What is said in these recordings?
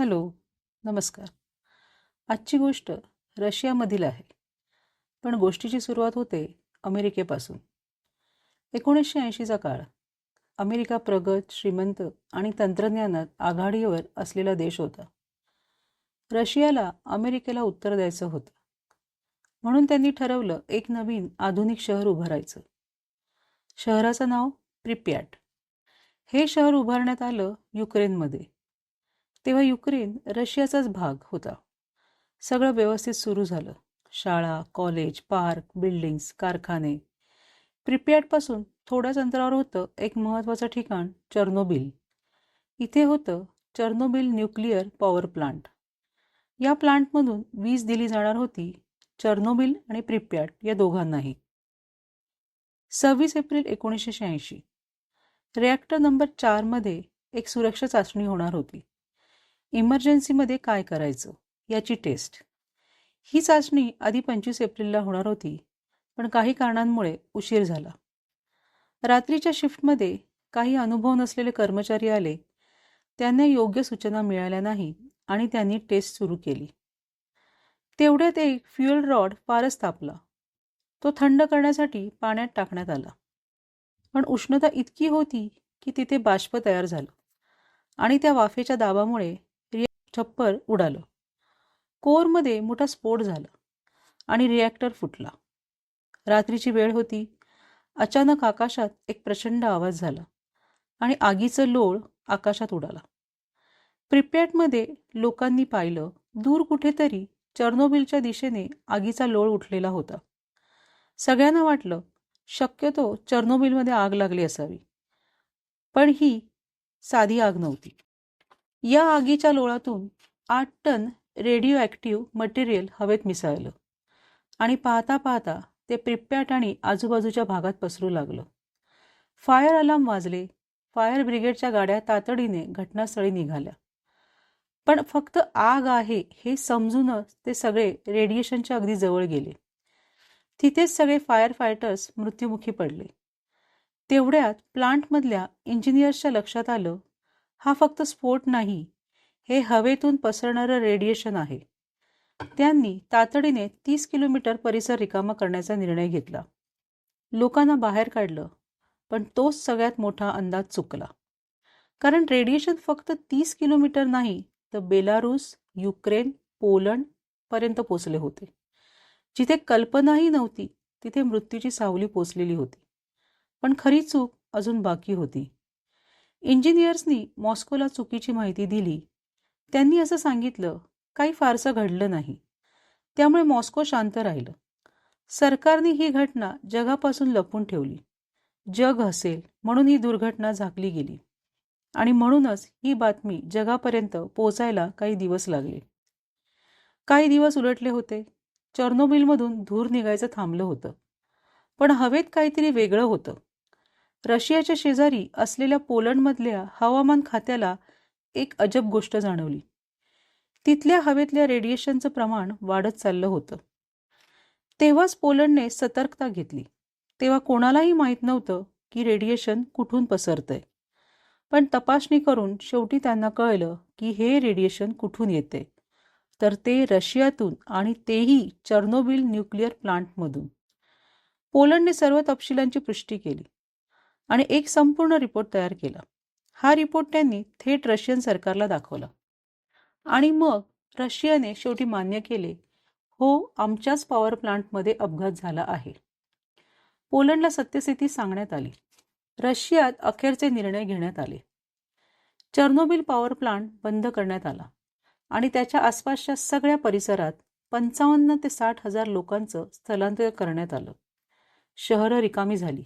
Hello नमस्कार. आजची गोष्ट रशियामधील आहे. पण गोष्टीची सुरुवात होते अमेरिकेपासून. एकोणीसशे ऐंशीचा काळ. अमेरिका प्रगत श्रीमंत आणि तंत्रज्ञानात आघाडीवर असलेला देश होता. रशियाला अमेरिकेला उत्तर द्यायचं होतं. म्हणून त्यांनी ठरवलं एक नवीन आधुनिक शहर उभारायचं. शहराचं नाव प्रिप्याट. हे शहर उभारण्यात आलं युक्रेनमध्ये. तेव्हा युक्रेन रशियाचाच भाग होता. सगळं व्यवस्थित सुरू झालं. शाळा कॉलेज पार्क बिल्डिंग्स कारखाने. प्रिपेडपासून थोड्याच अंतरावर होतं एक महत्त्वाचं ठिकाण चर्नोबिल. इथे होतं चर्नोबिल न्यूक्लिअर पॉवर प्लांट. या प्लांटमधून वीज दिली जाणार होती चर्नोबिल आणि प्रिपॅट या दोघांनाही. सव्वीस एप्रिल एकोणीसशे शहाऐंशी. रिॲक्टर नंबर चारमध्ये एक सुरक्षा चाचणी होणार होती. इमर्जन्सीमध्ये काय करायचं याची टेस्ट. ही चाचणी आधी पंचवीस एप्रिलला होणार होती पण काही कारणांमुळे उशीर झाला. रात्रीच्या शिफ्टमध्ये काही अनुभव नसलेले कर्मचारी आले त्यांना योग्य सूचना मिळाल्या नाही आणि त्यांनी टेस्ट सुरू केली. तेवढ्यात एक फ्युएल रॉड फारच तापला. तो थंड करण्यासाठी पाण्यात टाकण्यात आला. पण उष्णता इतकी होती की तिथे बाष्प तयार झालं आणि त्या वाफेच्या दाबामुळे छप्पर उडालं. कोरमध्ये मोठा स्फोट झाला आणि रिॲक्टर फुटला. रात्रीची वेळ होती. अचानक आकाशात एक प्रचंड आवाज झाला आणि आगीचं लोळ आकाशात उडाला. प्रिपॅटमध्ये लोकांनी पाहिलं दूर कुठेतरी चर्नोबिलच्या दिशेने आगीचा लोळ उठलेला होता. सगळ्यांना वाटलं शक्यतो चर्नोबिलमध्ये आग लागली असावी. पण ही साधी आग नव्हती. या आगीच्या लोळातून आठ टन रेडिओ ॲक्टिव्ह मटेरियल हवेत मिसळलं आणि पाहता पाहता ते प्रिप्याट आणि आजूबाजूच्या भागात पसरू लागलं. फायर अलार्म वाजले. फायर ब्रिगेडच्या गाड्या तातडीने घटनास्थळी निघाल्या. पण फक्त आग आहे हे समजूनच ते सगळे रेडिएशनच्या अगदी जवळ गेले. तिथेच सगळे फायर फायटर्स मृत्युमुखी पडले. तेवढ्यात प्लांटमधल्या इंजिनियर्सच्या लक्षात आलं हा फक्त स्फोट नाही हे हवेतून पसरणारं रेडिएशन आहे. त्यांनी तातडीने तीस किलोमीटर परिसर रिकामा करण्याचा निर्णय घेतला. लोकांना बाहेर काढलं पण तोच सगळ्यात मोठा अंदाज चुकला. कारण रेडिएशन फक्त तीस किलोमीटर नाही तर बेलारूस युक्रेन पोलंड पर्यंत पोचले होते. जिथे कल्पनाही नव्हती तिथे मृत्यूची सावली पोचलेली होती. पण खरी चूक अजून बाकी होती. इंजिनियर्सनी मॉस्कोला चुकीची माहिती दिली. त्यांनी असं सांगितलं काही फारसं घडलं नाही. त्यामुळे मॉस्को शांत राहिलं. सरकारने ही घटना जगापासून लपून ठेवली. जग हसेल म्हणून ही दुर्घटना झाकली गेली. आणि म्हणूनच ही बातमी जगापर्यंत पोचायला काही दिवस लागले. काही दिवस उलटले होते. चर्नोबिलमधून धूर निघायचं थांबलं होतं. पण हवेत काहीतरी वेगळं होतं. रशियाच्या शेजारी असलेल्या पोलंडमधल्या हवामान खात्याला एक अजब गोष्ट जाणवली. तिथल्या हवेतल्या रेडिएशनचं प्रमाण वाढत चाललं होतं. तेव्हाच पोलंडने सतर्कता घेतली. तेव्हा कोणालाही माहीत नव्हतं की रेडिएशन कुठून पसरतंय. पण तपासणी करून शेवटी त्यांना कळलं की हे रेडिएशन कुठून येते तर ते रशियातून आणि तेही चर्नोबिल न्यूक्लिअर प्लांटमधून. पोलंडने सर्व तपशिलांची पुष्टी केली. आणि एक संपूर्ण रिपोर्ट तयार केला. हा रिपोर्ट त्यांनी थेट रशियन सरकारला दाखवला. आणि मग रशियाने शेवटी मान्य केले हो आमच्याच पॉवर प्लांटमध्ये अपघात झाला आहे. पोलंडला सत्यस्थिती सांगण्यात आली. रशियात अखेरचे निर्णय घेण्यात आले. चर्नोबिल पॉवर प्लांट बंद करण्यात आला आणि त्याच्या आसपासच्या सगळ्या परिसरात पंचावन्न ते साठ हजार लोकांचं स्थलांतर करण्यात आलं. शहरं रिकामी झाली.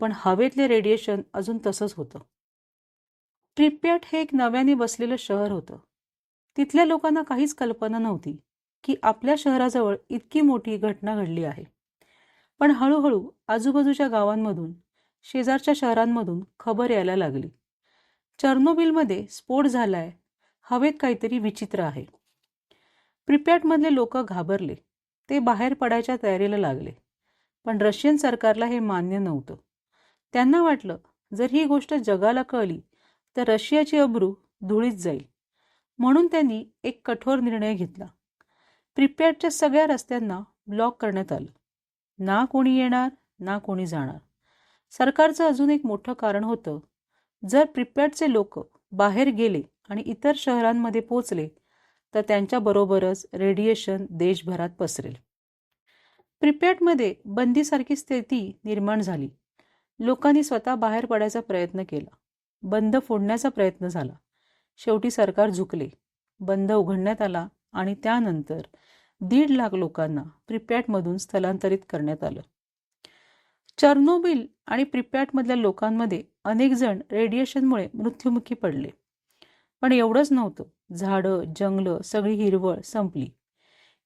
पण हवेतले रेडिएशन अजून तसंच होतं. ट्रिप्याट हे एक नव्याने बसलेलं शहर होतं. तिथल्या लोकांना काहीच कल्पना नव्हती की आपल्या शहराजवळ इतकी मोठी घटना घडली आहे. पण हळूहळू आजूबाजूच्या गावांमधून शेजारच्या शहरांमधून खबर यायला लागली. चर्नोबिलमध्ये स्फोट झालाय हवेत काहीतरी विचित्र आहे. प्रिपॅटमधले लोक घाबरले ते बाहेर पडायच्या तयारीला लागले. पण रशियन सरकारला हे मान्य नव्हतं. त्यांना वाटलं जर ही गोष्ट जगाला कळली तर रशियाची अब्रू धुळीत जाईल. म्हणून त्यांनी एक कठोर निर्णय घेतला. प्रिपॅडच्या सगळ्या रस्त्यांना ब्लॉक करण्यात आलं. ना कोणी येणार ना कोणी जाणार. सरकारचं अजून एक मोठं कारण होतं जर प्रिपॅडचे लोक बाहेर गेले आणि इतर शहरांमध्ये पोचले तर त्यांच्याबरोबरच रेडिएशन देशभरात पसरेल. प्रिपॅटमध्ये बंदीसारखी स्थिती निर्माण झाली. लोकांनी स्वतः बाहेर पडायचा प्रयत्न केला. बंद फोडण्याचा प्रयत्न झाला. शेवटी सरकार झुकले. बंद उघडण्यात आला आणि त्यानंतर दीड लाख लोकांना प्रिपॅटमधून स्थलांतरित करण्यात आलं. चर्नोबिल आणि प्रिपॅटमधल्या लोकांमध्ये अनेकजण रेडिएशनमुळे मृत्युमुखी पडले. पण एवढंच नव्हतं. झाडं जंगलं सगळी हिरवळ संपली.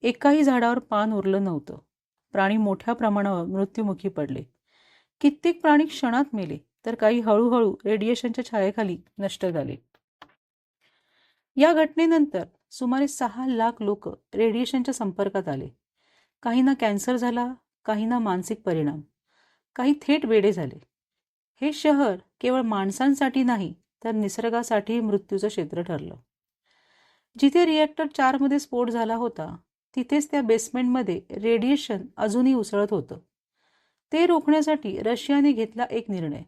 एकाही झाडावर पान उरलं नव्हतं. प्राणी मोठ्या प्रमाणावर मृत्युमुखी पडले. कित्येक प्राणी क्षणात मेले तर काही हळूहळू रेडिएशनच्या छायेखाली नष्ट झाले. या घटनेनंतर सुमारे सहा लाख लोक रेडिएशनच्या संपर्कात आले. काहींना कॅन्सर झाला काहींना मानसिक परिणाम काही थेट वेडे झाले. हे शहर केवळ माणसांसाठी नाही तर निसर्गासाठीही मृत्यूचं क्षेत्र ठरलं. जिथे रिॲक्टर चारमध्ये स्फोट झाला होता तिथेच त्या बेसमेंटमध्ये रेडिएशन अजूनही उसळत होतं. ते रोखण्यासाठी रशियाने घेतला एक निर्णय.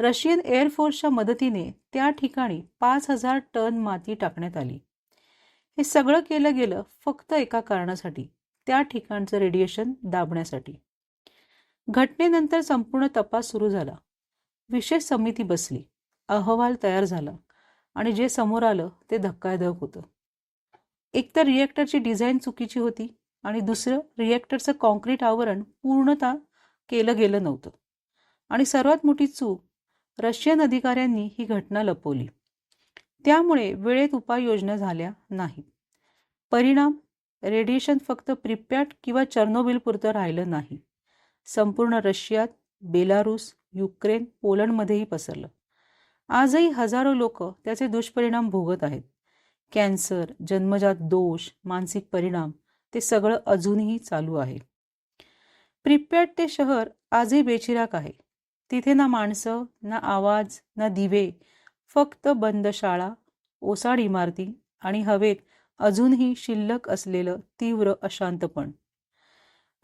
रशियन एअरफोर्सच्या मदतीने त्या ठिकाणी पाच हजार टन माती टाकण्यात आली. हे सगळं केलं गेलं फक्त एका कारणासाठी त्या ठिकाणचं रेडिएशन दाबण्यासाठी. घटनेनंतर संपूर्ण तपास सुरू झाला. विशेष समिती बसली. अहवाल तयार झाला आणि जे समोर आलं ते धक्कादायक होतं. एकतर रिएक्टरची डिझाईन चुकीची होती आणि दुसरं रिएक्टरचं कॉन्क्रीट आवरण पूर्णतः केलं गेलं नव्हतं. आणि सर्वात मोठी चूक रशियन अधिकाऱ्यांनी ही घटना लपवली. त्यामुळे वेळेत उपाययोजना झाल्या नाहीत. परिणाम रेडिएशन फक्त प्रिपॅट किंवा चर्नोबिलपुरतं राहिलं नाही. संपूर्ण रशियात बेलारूस युक्रेन पोलंडमध्येही पसरलं. आजही हजारो लोक त्याचे दुष्परिणाम भोगत आहेत. कॅन्सर जन्मजात दोष मानसिक परिणाम ते सगळं अजूनही चालू आहे. प्रिपॅट ते शहर आजही बेचिराक आहे. तिथे ना माणसं ना आवाज ना दिवे फक्त बंद शाळा ओसाड इमारती आणि हवेत अजूनही शिल्लक असलेलं तीव्र अशांतपण.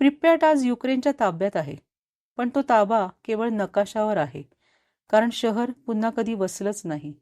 प्रिपॅट आज युक्रेनच्या ताब्यात आहे पण तो ताबा केवळ नकाशावर आहे कारण शहर पुन्हा कधी वसलंच नाही.